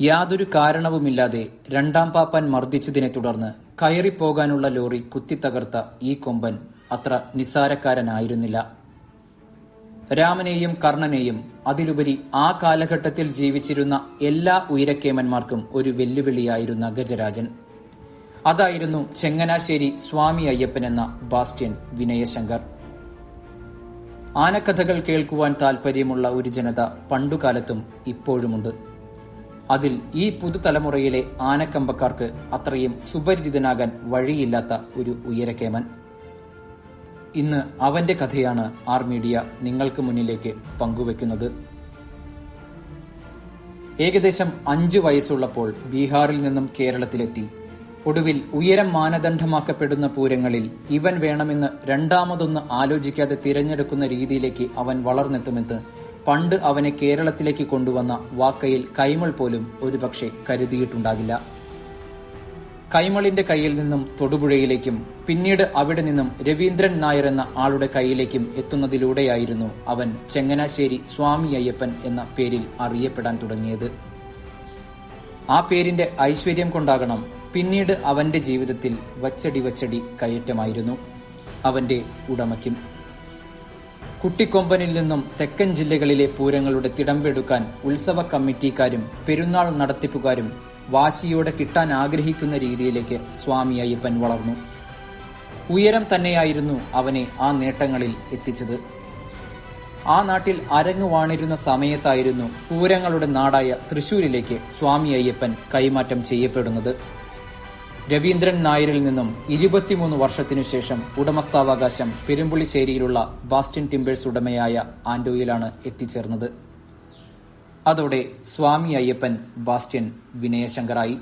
യാതൊരു കാരണവുമില്ലാതെ രണ്ടാം പാപ്പാൻ മർദ്ദിച്ചതിനെ തുടർന്ന് കയറിപ്പോകാനുള്ള ലോറി കുത്തിത്തകർത്ത ഈ കൊമ്പൻ അത്ര നിസ്സാരക്കാരനായിരുന്നില്ല. രാമനെയും കർണനെയും അതിലുപരി ആ കാലഘട്ടത്തിൽ ജീവിച്ചിരുന്ന എല്ലാ ഉയരക്കേമന്മാർക്കും ഒരു വെല്ലുവിളിയായിരുന്ന ഗജരാജൻ. അതായിരുന്നു ചെങ്ങനാശ്ശേരി സ്വാമി അയ്യപ്പൻ എന്ന ബാസ്റ്റ്യൻ വിനയശങ്കർ. ആനക്കഥകൾ കേൾക്കുവാൻ താൽപര്യമുള്ള ഒരു ജനത പണ്ടുകാലത്തും ഇപ്പോഴുമുണ്ട്. അതിൽ ഈ പുതുതലമുറയിലെ ആനക്കമ്പക്കാർക്ക് അത്രയും സുപരിചിതനാകാൻ വഴിയില്ലാത്ത ഒരു ഉയരക്കേമൻ. ഇന്ന് അവന്റെ കഥയാണ് ആർ മീഡിയ നിങ്ങൾക്ക് മുന്നിലേക്ക് പങ്കുവെക്കുന്നത്. ഏകദേശം അഞ്ചു വയസ്സുള്ളപ്പോൾ ബീഹാറിൽ നിന്നും കേരളത്തിലെത്തി. ഒടുവിൽ ഉയരം മാനദണ്ഡമാക്കപ്പെടുന്ന പൂരങ്ങളിൽ ഇവൻ വേണമെന്ന് രണ്ടാമതൊന്ന് ആലോചിക്കാതെ തിരഞ്ഞെടുക്കുന്ന രീതിയിലേക്ക് അവൻ വളർന്നെത്തുമെന്ന് പണ്ട് അവനെ കേരളത്തിലേക്ക് കൊണ്ടുവന്ന വാക്കയിൽ കൈമൾ പോലും ഒരുപക്ഷെ കരുതിയിട്ടുണ്ടാകില്ല. കൈമളിന്റെ കയ്യിൽ നിന്നും തൊടുപുഴയിലേക്കും പിന്നീട് അവിടെ നിന്നും രവീന്ദ്രൻ നായർ എന്ന ആളുടെ കയ്യിലേക്കും എത്തുന്നതിലൂടെയായിരുന്നു അവൻ ചെങ്ങനാശ്ശേരി സ്വാമി അയ്യപ്പൻ എന്ന പേരിൽ അറിയപ്പെടാൻ തുടങ്ങിയത്. ആ പേരിന്റെ ഐശ്വര്യം കൊണ്ടാകണം പിന്നീട് അവന്റെ ജീവിതത്തിൽ വച്ചടി വച്ചടി കയറ്റമായിരുന്നു. അവന്റെ ഉടമയ്ക്കും കുട്ടിക്കൊമ്പനിൽ നിന്നും തെക്കൻ ജില്ലകളിലെ പൂരങ്ങളുടെ തിടമ്പെടുക്കാൻ ഉത്സവ കമ്മിറ്റിക്കാരും പെരുന്നാൾ നടത്തിപ്പുകാരും വാശിയോടെ കിട്ടാൻ ആഗ്രഹിക്കുന്ന രീതിയിലേക്ക് സ്വാമി അയ്യപ്പൻ വളർന്നു. ഉയരം തന്നെയായിരുന്നു അവനെ ആ നേട്ടങ്ങളിൽ എത്തിച്ചത്. ആ നാട്ടിൽ അരങ്ങു വാണിരുന്ന സമയത്തായിരുന്നു പൂരങ്ങളുടെ നാടായ തൃശൂരിലേക്ക് സ്വാമി അയ്യപ്പൻ കൈമാറ്റം ചെയ്യപ്പെടുന്നത്. രവീന്ദ്രൻ നായരിൽ നിന്നും ഇരുപത്തിമൂന്ന് വർഷത്തിനു ശേഷം ഉടമസ്ഥാവകാശം പെരുമ്പുളിശ്ശേരിയിലുള്ള ബാസ്റ്റിൻ ടിംബേഴ്സ് ഉടമയായ ആൻഡോയിലാണ് എത്തിച്ചേർന്നത്. അതോടെ സ്വാമി അയ്യപ്പൻ ബാസ്റ്റ്യൻ വിനയശങ്കറായി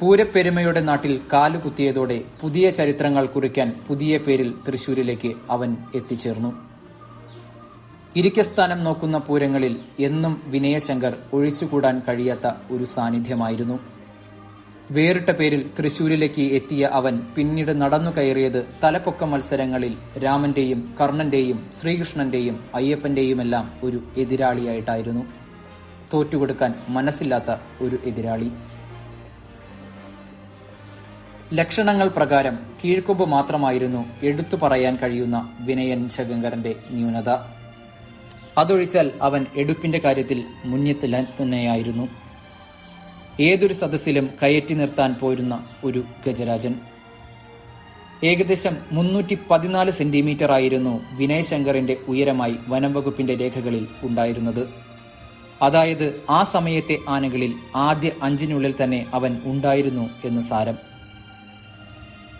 പൂരപ്പെരുമയുടെ നാട്ടിൽ കാലുകുത്തിയതോടെ പുതിയ ചരിത്രങ്ങൾ കുറിക്കാൻ പുതിയ പേരിൽ തൃശൂരിലേക്ക് അവൻ എത്തിച്ചേർന്നു. ഇരിക്കസ്ഥാനം നോക്കുന്ന പൂരങ്ങളിൽ എന്നും വിനയശങ്കർ ഒഴിച്ചുകൂടാൻ കഴിയാത്ത ഒരു സാന്നിധ്യമായിരുന്നു. വേറിട്ട പേരിൽ തൃശൂരിലേക്ക് എത്തിയ അവൻ പിന്നീട് നടന്നു കയറിയത് തലപ്പൊക്ക മത്സരങ്ങളിൽ രാമന്റെയും കർണന്റെയും ശ്രീകൃഷ്ണന്റെയും അയ്യപ്പന്റെയുമെല്ലാം ഒരു എതിരാളിയായിട്ടായിരുന്നു. തോറ്റുകൊടുക്കാൻ മനസ്സില്ലാത്ത ഒരു എതിരാളി. ലക്ഷണങ്ങൾ പ്രകാരം കീഴ്ക്കൊമ്പ് മാത്രമായിരുന്നു എടുത്തു പറയാൻ കഴിയുന്ന വിനയൻ ശങ്കരന്റെ ന്യൂനത. അതൊഴിച്ചാൽ അവൻ എടുപ്പിന്റെ കാര്യത്തിൽ മുന്നിൽ തന്നെയായിരുന്നു. ഏതൊരു സദസ്സിലും കയറ്റി നിർത്താൻ പോരുന്ന ഒരു ഗജരാജൻ. ഏകദേശം മുന്നൂറ്റി പതിനാല് സെന്റിമീറ്റർ ആയിരുന്നു വിനയ് ശങ്കറിന്റെ ഉയരമായി വനം വകുപ്പിന്റെ രേഖകളിൽ ഉണ്ടായിരുന്നത്. അതായത് ആ സമയത്തെ ആനകളിൽ ആദ്യ അഞ്ചിനുള്ളിൽ തന്നെ അവൻ ഉണ്ടായിരുന്നു എന്ന് സാരം.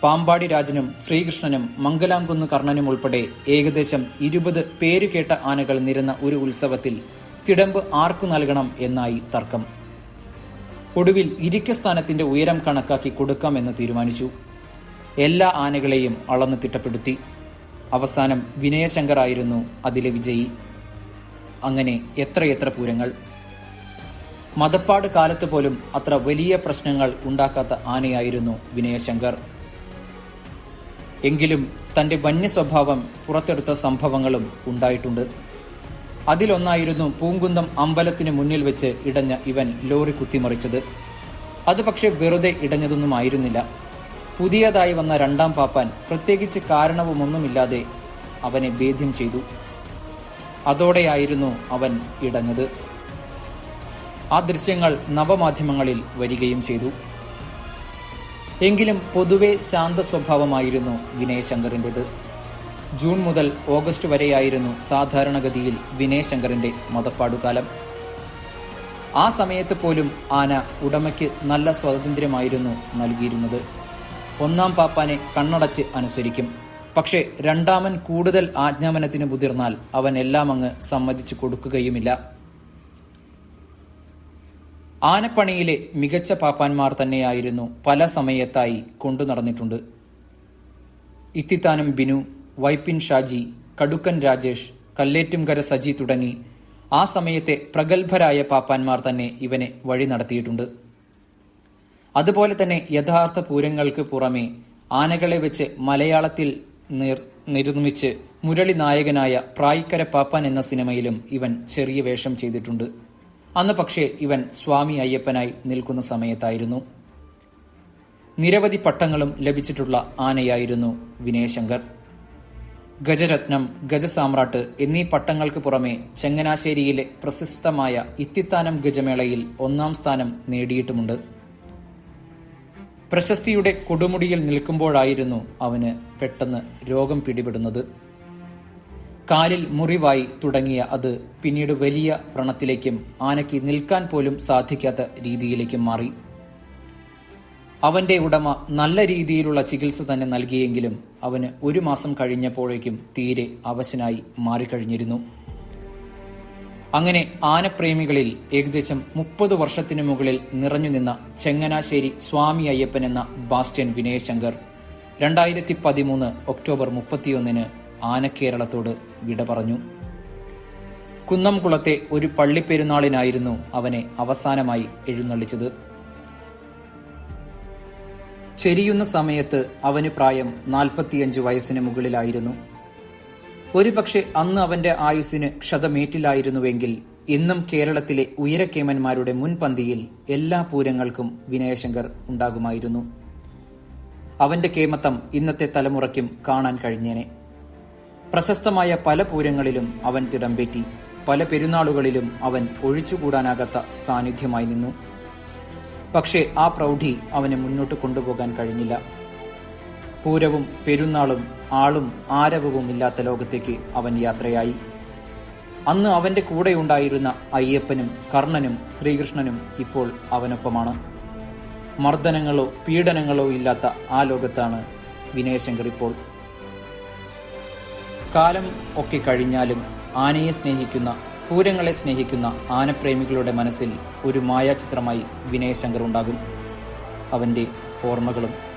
പാമ്പാടി രാജനും ശ്രീകൃഷ്ണനും മംഗലാംകുന്ന് കർണനും ഉൾപ്പെടെ ഏകദേശം ഇരുപത് പേരുകേട്ട ആനകൾ നിരന്ന ഒരു ഉത്സവത്തിൽ തിടമ്പ് ആർക്കു നൽകണം എന്നായി തർക്കം. ഒടുവിൽ ഇരിക്കസ്ഥാനത്തിന്റെ ഉയരം കണക്കാക്കി കൊടുക്കാമെന്ന് തീരുമാനിച്ചു. എല്ലാ ആനകളെയും അളന്ന് തിട്ടപ്പെടുത്തി. അവസാനം വിനയശങ്കർ ആയിരുന്നു അതിലെ വിജയി. അങ്ങനെ എത്രയെത്ര പൂരങ്ങൾ. മതപ്പാട് കാലത്ത് പോലും അത്ര വലിയ പ്രശ്നങ്ങൾ ഉണ്ടാക്കാത്ത ആനയായിരുന്നു വിനയശങ്കർ. എങ്കിലും തന്റെ വന്യ സ്വഭാവം പുറത്തെടുത്ത സംഭവങ്ങളും ഉണ്ടായിട്ടുണ്ട്. അതിലൊന്നായിരുന്നു പൂങ്കുന്തം അമ്പലത്തിന് മുന്നിൽ വെച്ച് ഇടഞ്ഞ ഇവൻ ലോറി കുത്തിമറിച്ചത്. അത് പക്ഷെ വെറുതെ ഇടഞ്ഞതൊന്നും ആയിരുന്നില്ല. പുതിയതായി വന്ന രണ്ടാം പാപ്പാൻ പ്രത്യേകിച്ച് കാരണവുമൊന്നുമില്ലാതെ അവനെ ഭേദ്യം ചെയ്തു. അതോടെയായിരുന്നു അവൻ ഇടഞ്ഞത്. ആ ദൃശ്യങ്ങൾ നവമാധ്യമങ്ങളിൽ വരികയും ചെയ്തു. എങ്കിലും പൊതുവെ ശാന്ത സ്വഭാവമായിരുന്നു വിനയശങ്കറിന്റെത്. ജൂൺ മുതൽ ഓഗസ്റ്റ് വരെയായിരുന്നു സാധാരണഗതിയിൽ വിനയശങ്കറിന്റെ മതപ്പാടുകാലം. ആ സമയത്ത് പോലും ആന ഉടമയ്ക്ക് നല്ല സ്വാതന്ത്ര്യമായിരുന്നു നൽകിയിരുന്നത്. ഒന്നാം പാപ്പാനെ കണ്ണടച്ച് അനുസരിക്കും. പക്ഷേ രണ്ടാമൻ കൂടുതൽ ആജ്ഞാപനത്തിന് മുതിർന്നാൽ അവൻ എല്ലാം അങ്ങ് സമ്മതിച്ചു കൊടുക്കുകയുമില്ല. ആനപ്പണിയിലെ മികച്ച പാപ്പാന്മാർ തന്നെയായിരുന്നു പല സമയത്തായി കൊണ്ടു നടന്നിട്ടുണ്ട്. ഇത്തിത്താനം ബിനു വൈപ്പിൻ ഷാജി കടുക്കൻ രാജേഷ് കല്ലേറ്റുംകര സജി തുടങ്ങി. ആ സമയത്തെ പ്രഗത്ഭരായ പാപ്പാന്മാർ തന്നെ ഇവനെ വഴി നടത്തിയിട്ടുണ്ട്. അതുപോലെ തന്നെ യഥാർത്ഥ പൂരങ്ങൾക്ക് പുറമെ ആനകളെ വെച്ച് മലയാളത്തിൽ നിർമ്മിച്ച് മുരളി നായകനായ പ്രായിക്കര പാപ്പാൻ എന്ന സിനിമയിലും ഇവൻ ചെറിയ വേഷം ചെയ്തിട്ടുണ്ട്. അന്ന് പക്ഷേ ഇവൻ സ്വാമി അയ്യപ്പനായി നിൽക്കുന്ന സമയത്തായിരുന്നു. നിരവധി പട്ടങ്ങളും ലഭിച്ചിട്ടുള്ള ആനയായിരുന്നു വിനയശങ്കർ. ഗജരത്നം ഗജസാമ്രാട്ട് എന്നീ പട്ടങ്ങൾക്ക് പുറമെ ചങ്ങനാശ്ശേരിയിലെ പ്രശസ്തമായ ഇത്തിത്താനം ഗജമേളയിൽ ഒന്നാം സ്ഥാനം നേടിയിട്ടുമുണ്ട്. പ്രശസ്തിയുടെ കൊടുമുടിയിൽ നിൽക്കുമ്പോഴായിരുന്നു അവന് പെട്ടെന്ന് രോഗം പിടിപെടുന്നത്. കാലിൽ മുറിവായി തുടങ്ങിയ അത് പിന്നീട് വലിയ വ്രണത്തിലേക്കും ആനയ്ക്ക് നിൽക്കാൻ പോലും സാധിക്കാത്ത രീതിയിലേക്കും മാറി. അവന്റെ ഉടമ നല്ല രീതിയിലുള്ള ചികിത്സ തന്നെ നൽകിയെങ്കിലും അവന് ഒരു മാസം കഴിഞ്ഞപ്പോഴേക്കും തീരെ അവശനായി മാറിക്കഴിഞ്ഞിരുന്നു. അങ്ങനെ ആനപ്രേമികളിൽ ഏകദേശം മുപ്പത് വർഷത്തിനു മുകളിൽ നിറഞ്ഞു നിന്ന ചെങ്ങനാശ്ശേരി സ്വാമി അയ്യപ്പൻ എന്ന ബാസ്റ്റ്യൻ വിനയശങ്കർ രണ്ടായിരത്തി പതിമൂന്ന് ഒക്ടോബർ മുപ്പത്തിയൊന്നിന് ആനക്കേരളത്തോട് വിട പറഞ്ഞു. കുന്നംകുളത്തെ ഒരു പള്ളിപ്പെരുന്നാളിനായിരുന്നു അവനെ അവസാനമായി എഴുന്നള്ളിച്ചത്. ചെരിയുന്ന സമയത്ത് അവന് പ്രായം നാൽപ്പത്തിയഞ്ച് വയസ്സിന് മുകളിലായിരുന്നു. ഒരുപക്ഷെ അന്ന് അവന്റെ ആയുസ്സിന് ക്ഷതമേറ്റില്ലായിരുന്നുവെങ്കിൽ ഇന്നും കേരളത്തിലെ ഉയരക്കേമന്മാരുടെ മുൻപന്തിയിൽ എല്ലാ പൂരങ്ങൾക്കും വിനയശങ്കർ ഉണ്ടാകുമായിരുന്നു. അവന്റെ കേമത്തം ഇന്നത്തെ തലമുറയ്ക്കും കാണാൻ കഴിഞ്ഞേനെ. പ്രശസ്തമായ പല പൂരങ്ങളിലും അവൻ തിടമ്പേറ്റി പല പെരുന്നാളുകളിലും അവൻ ഒഴിച്ചുകൂടാനാകാത്ത സാന്നിധ്യമായി നിന്നു. പക്ഷേ ആ പ്രൗഢി അവനെ മുന്നോട്ട് കൊണ്ടുപോകാൻ കഴിഞ്ഞില്ല. പൂരവും പെരുന്നാളും ആളും ആരവവും ഇല്ലാത്ത ലോകത്തേക്ക് അവൻ യാത്രയായി. അന്ന് അവന്റെ കൂടെ ഉണ്ടായിരുന്ന അയ്യപ്പനും കർണനും ശ്രീകൃഷ്ണനും ഇപ്പോൾ അവനൊപ്പമാണ്. മർദ്ദനങ്ങളോ പീഡനങ്ങളോ ഇല്ലാത്ത ആ ലോകത്താണ് വിനയശങ്കർ ഇപ്പോൾ. കാലം ഒക്കെ കഴിഞ്ഞാലും ആനയെ സ്നേഹിക്കുന്ന പൂരങ്ങളെ സ്നേഹിക്കുന്ന ആനപ്രേമികളുടെ മനസ്സിൽ ഒരു മായാചിത്രമായി വിനയശങ്കർ ഉണ്ടാകും. അവന്റെ ഓർമ്മകളും